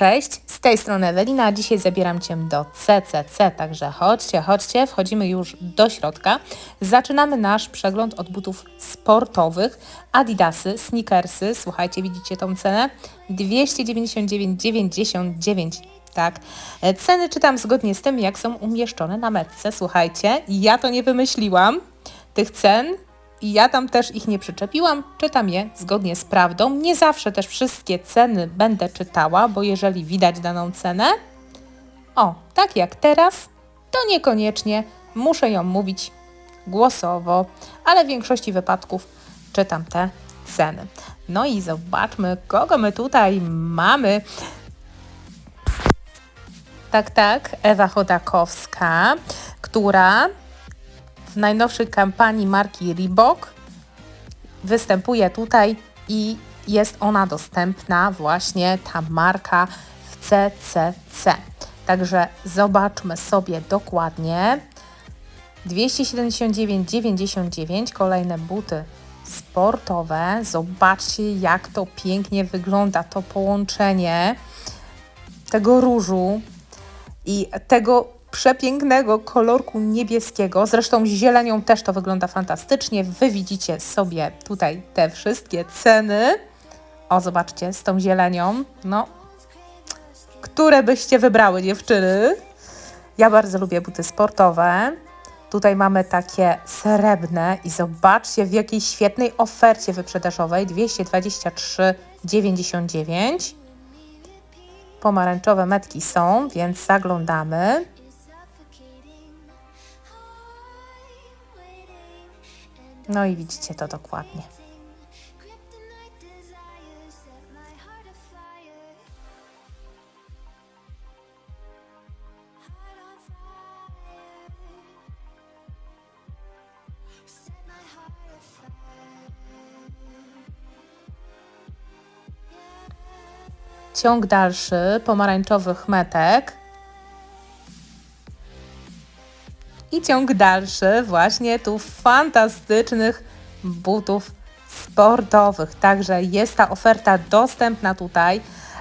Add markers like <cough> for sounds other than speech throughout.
Cześć, z tej strony Ewelina, dzisiaj zabieram Cię do CCC, także chodźcie, chodźcie, wchodzimy już do środka. Zaczynamy nasz przegląd od butów sportowych, adidasy, sneakersy, słuchajcie, widzicie tą cenę? 299,99 tak. E, Ceny czytam zgodnie z tym, jak są umieszczone na metce. Słuchajcie, ja to nie wymyśliłam, tych cen i ja tam też ich nie przyczepiłam, czytam je zgodnie z prawdą. Nie zawsze też wszystkie ceny będę czytała, bo jeżeli widać daną cenę, o, tak jak teraz, to niekoniecznie muszę ją mówić głosowo, ale w większości wypadków czytam te ceny. No i zobaczmy, kogo my tutaj mamy. Tak, tak, Ewa Chodakowska, która w najnowszej kampanii marki Reebok występuje tutaj i jest ona dostępna właśnie ta marka w CCC. Także zobaczmy sobie dokładnie. 279,99 kolejne buty sportowe. Zobaczcie jak to pięknie wygląda to połączenie tego różu i tego przepięknego kolorku niebieskiego. Zresztą z zielenią też to wygląda fantastycznie. Wy widzicie sobie tutaj te wszystkie ceny. O, zobaczcie, z tą zielenią. No, które byście wybrały, dziewczyny? Ja bardzo lubię buty sportowe. Tutaj mamy takie srebrne i zobaczcie w jakiej świetnej ofercie wyprzedażowej 223,99. Pomarańczowe metki są, więc zaglądamy. No i widzicie to dokładnie. Ciąg dalszy pomarańczowych metek. I ciąg dalszy właśnie tu fantastycznych butów sportowych. Także jest ta oferta dostępna tutaj.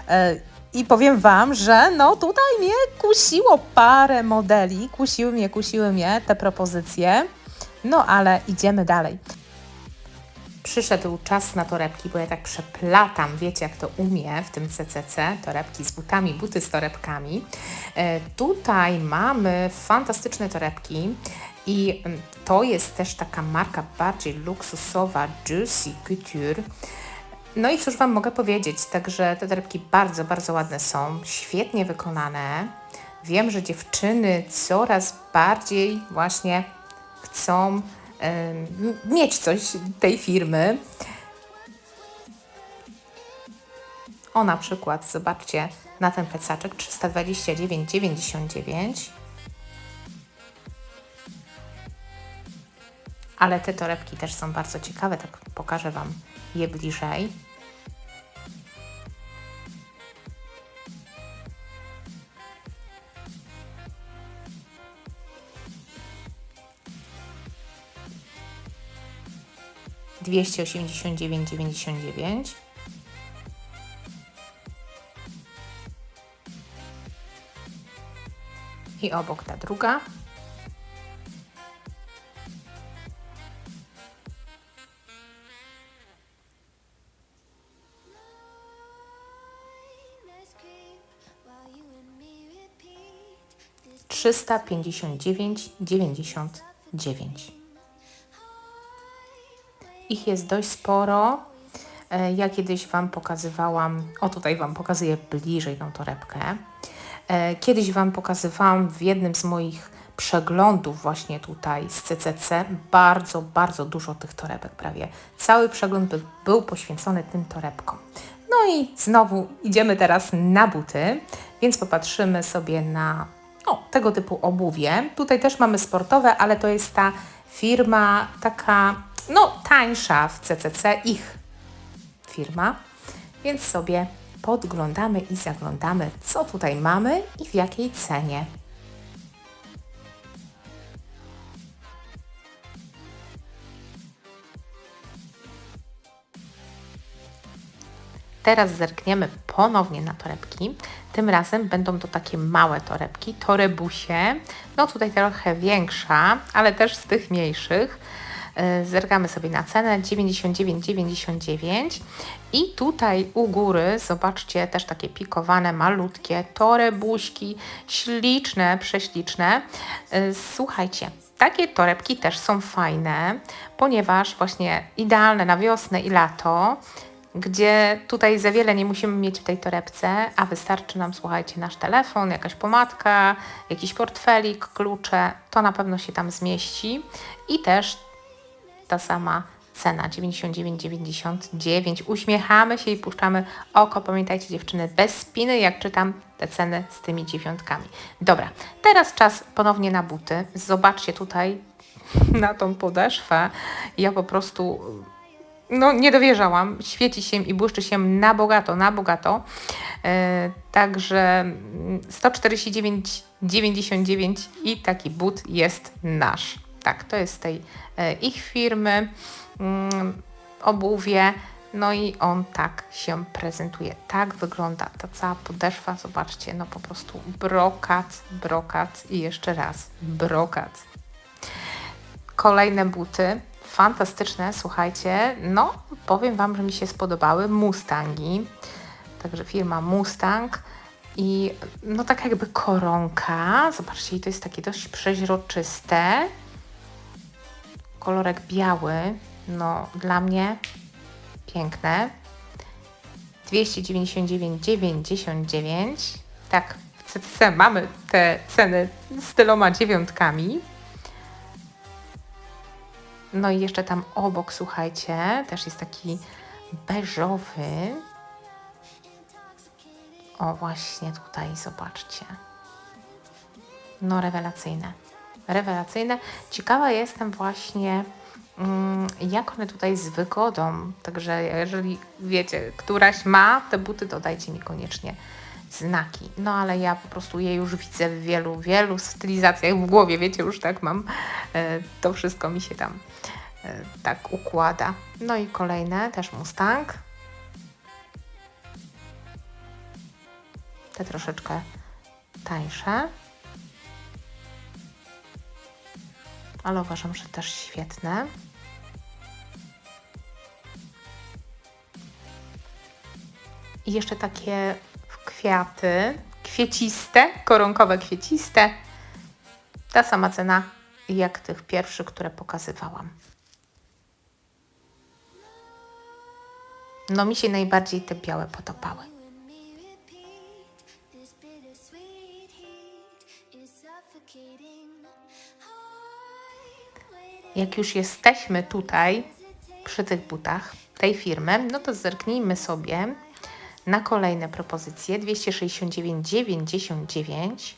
E, I powiem Wam, że no tutaj mnie kusiło parę modeli, kusiły mnie, kusiły mnie te propozycje. No ale idziemy dalej przyszedł czas na torebki, bo ja tak przeplatam, wiecie jak to umie w tym CCC, torebki z butami, buty z torebkami. E, tutaj mamy fantastyczne torebki i mm, to jest też taka marka bardziej luksusowa, Juicy Couture. No i cóż Wam mogę powiedzieć, także te torebki bardzo, bardzo ładne są, świetnie wykonane. Wiem, że dziewczyny coraz bardziej właśnie chcą mieć coś tej firmy. O na przykład, zobaczcie, na ten plecaczek 329,99. Ale te torebki też są bardzo ciekawe, tak pokażę Wam je bliżej. 289,99 i obok ta druga. Trzysta pięćdziesiąt dziewięć dziewięćdziesiąt dziewięć. Ich jest dość sporo. E, ja kiedyś Wam pokazywałam, o tutaj Wam pokazuję bliżej tą torebkę. E, kiedyś Wam pokazywałam w jednym z moich przeglądów właśnie tutaj z CCC bardzo, bardzo dużo tych torebek prawie. Cały przegląd by, był poświęcony tym torebkom. No i znowu idziemy teraz na buty, więc popatrzymy sobie na o, tego typu obuwie. Tutaj też mamy sportowe, ale to jest ta firma taka no tańsza w CCC ich firma, więc sobie podglądamy i zaglądamy, co tutaj mamy i w jakiej cenie. Teraz zerkniemy ponownie na torebki. Tym razem będą to takie małe torebki, torebusie. No tutaj trochę większa, ale też z tych mniejszych. E, zerkamy sobie na cenę. 99,99 i tutaj u góry zobaczcie też takie pikowane, malutkie torebuśki, śliczne, prześliczne. E, słuchajcie, takie torebki też są fajne, ponieważ właśnie idealne na wiosnę i lato gdzie tutaj za wiele nie musimy mieć w tej torebce, a wystarczy nam, słuchajcie, nasz telefon, jakaś pomadka, jakiś portfelik, klucze, to na pewno się tam zmieści. I też ta sama cena 99,99. Uśmiechamy się i puszczamy oko. Pamiętajcie dziewczyny, bez spiny, jak czytam te ceny z tymi dziewiątkami. Dobra, teraz czas ponownie na buty. Zobaczcie tutaj <laughs> na tą podeszwę. Ja po prostu no, nie dowierzałam. Świeci się i błyszczy się na bogato, na bogato. E, także 149,99 i taki but jest nasz. Tak, to jest tej e, ich firmy mm, obuwie. No i on tak się prezentuje. Tak wygląda ta cała podeszwa. Zobaczcie, no po prostu brokat, brokat i jeszcze raz brokat. Kolejne buty fantastyczne, słuchajcie. No, powiem Wam, że mi się spodobały Mustangi. Także firma Mustang i no tak jakby koronka. Zobaczcie, to jest takie dość przeźroczyste. Kolorek biały. No, dla mnie piękne. 299,99. Tak, w CTC mamy te ceny z tyloma dziewiątkami. No i jeszcze tam obok, słuchajcie, też jest taki beżowy. O, właśnie tutaj, zobaczcie. No, rewelacyjne. Rewelacyjne. Ciekawa jestem właśnie, mm, jak one tutaj z wygodą. Także jeżeli wiecie, któraś ma te buty, to dajcie mi koniecznie znaki. No ale ja po prostu je już widzę w wielu, wielu stylizacjach w głowie, wiecie, już tak mam. E, to wszystko mi się tam e, tak układa. No i kolejne, też Mustang. Te troszeczkę tańsze. Ale uważam, że też świetne. I jeszcze takie kwiaty, kwieciste, koronkowe kwieciste. Ta sama cena jak tych pierwszych, które pokazywałam. No mi się najbardziej te białe podobały. Jak już jesteśmy tutaj przy tych butach tej firmy, no to zerknijmy sobie na kolejne propozycje 269,99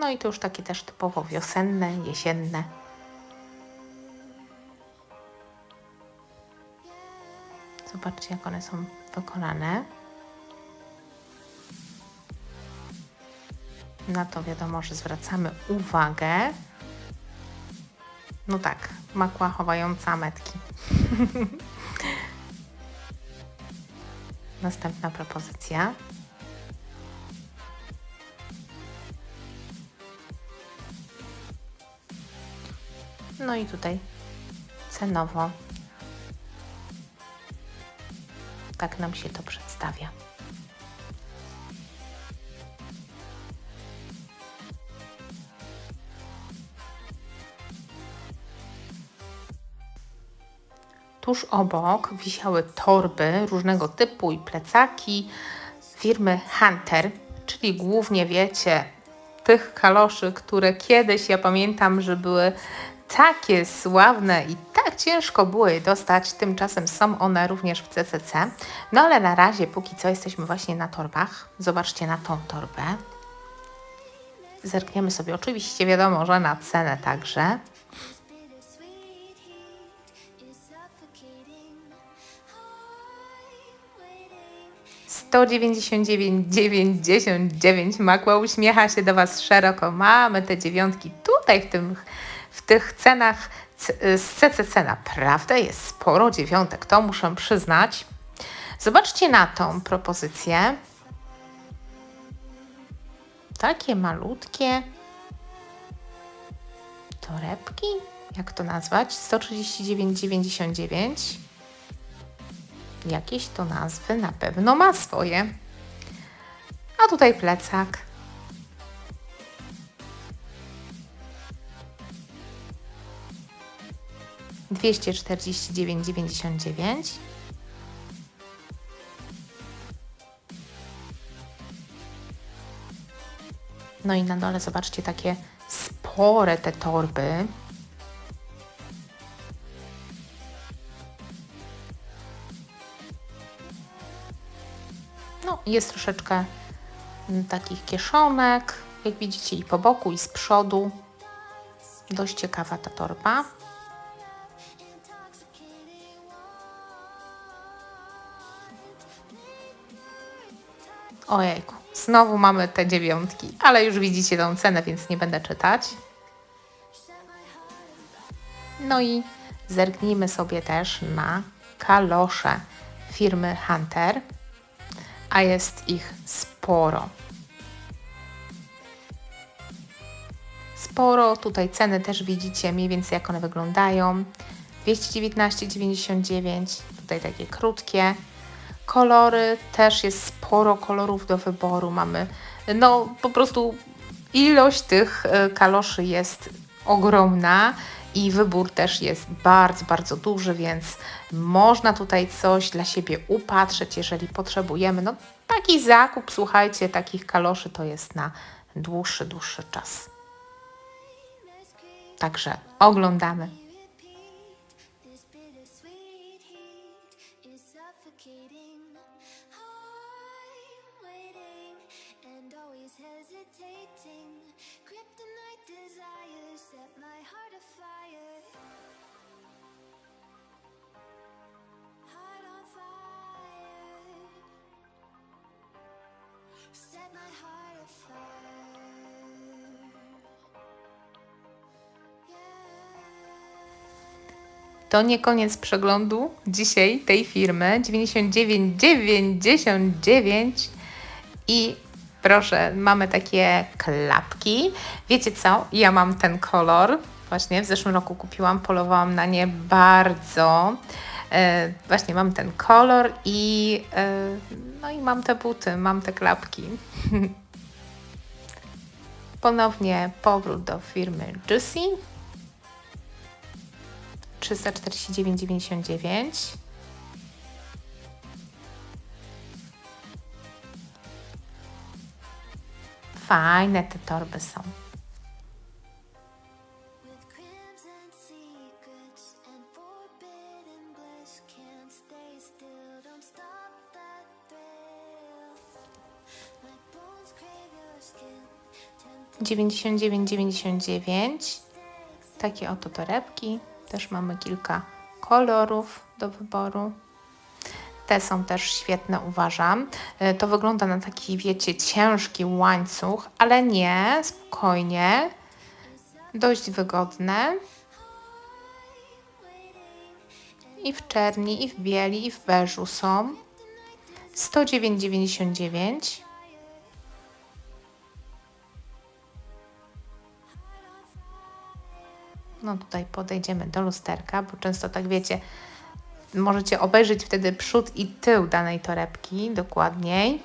No i to już takie też typowo wiosenne, jesienne. Zobaczcie, jak one są wykonane. Na to wiadomo, że zwracamy uwagę. No tak, makła chowająca metki. <laughs> Następna propozycja. No i tutaj cenowo tak nam się to przedstawia. Tuż obok wisiały torby różnego typu i plecaki firmy Hunter, czyli głównie wiecie, tych kaloszy, które kiedyś ja pamiętam, że były takie sławne i tak ciężko było je dostać, tymczasem są one również w CCC. No ale na razie, póki co, jesteśmy właśnie na torbach. Zobaczcie na tą torbę. Zerkniemy sobie oczywiście, wiadomo, że na cenę także. 199,99 Makła uśmiecha się do Was szeroko. Mamy te dziewiątki tutaj w, tym, w tych cenach z CCC naprawdę jest sporo dziewiątek, to muszę przyznać. Zobaczcie na tą propozycję. Takie malutkie torebki, jak to nazwać? 139,99. Jakieś to nazwy na pewno ma swoje. A tutaj plecak. Dwieście czterdzieści dziewięć dziewięćdziesiąt dziewięć. No i na dole zobaczcie takie spore te torby. Jest troszeczkę mm, takich kieszonek, jak widzicie i po boku i z przodu. Dość ciekawa ta torba. Ojejku, znowu mamy te dziewiątki, ale już widzicie tą cenę, więc nie będę czytać. No i zerknijmy sobie też na kalosze firmy Hunter, a jest ich sporo. Sporo, tutaj ceny też widzicie mniej więcej jak one wyglądają. 219,99, tutaj takie krótkie. Kolory, też jest sporo kolorów do wyboru. Mamy, no po prostu ilość tych e, kaloszy jest ogromna i wybór też jest bardzo, bardzo duży, więc można tutaj coś dla siebie upatrzeć, jeżeli potrzebujemy. No taki zakup, słuchajcie, takich kaloszy to jest na dłuższy, dłuższy czas. Także oglądamy. To nie koniec przeglądu dzisiaj tej firmy 99,99 i proszę, mamy takie klapki. Wiecie co? Ja mam ten kolor. Właśnie w zeszłym roku kupiłam, polowałam na nie bardzo. E, właśnie mam ten kolor i e, no i mam te buty, mam te klapki. <laughs> Ponownie powrót do firmy Juicy. 349,99 Fajne te torby są. Dziewięćdziesiąt dziewięć, dziewięćdziesiąt dziewięć. Takie oto torebki. Też mamy kilka kolorów do wyboru. Te są też świetne, uważam. E, To wygląda na taki, wiecie, ciężki łańcuch, ale nie, spokojnie. Dość wygodne. I w czerni, i w bieli, i w beżu są. 109,99. No tutaj podejdziemy do lusterka, bo często tak wiecie, możecie obejrzeć wtedy przód i tył danej torebki dokładniej.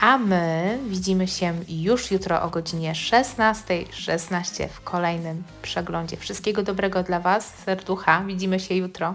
A my widzimy się już jutro o godzinie 16.16 16 w kolejnym przeglądzie. Wszystkiego dobrego dla Was, serducha. Widzimy się jutro.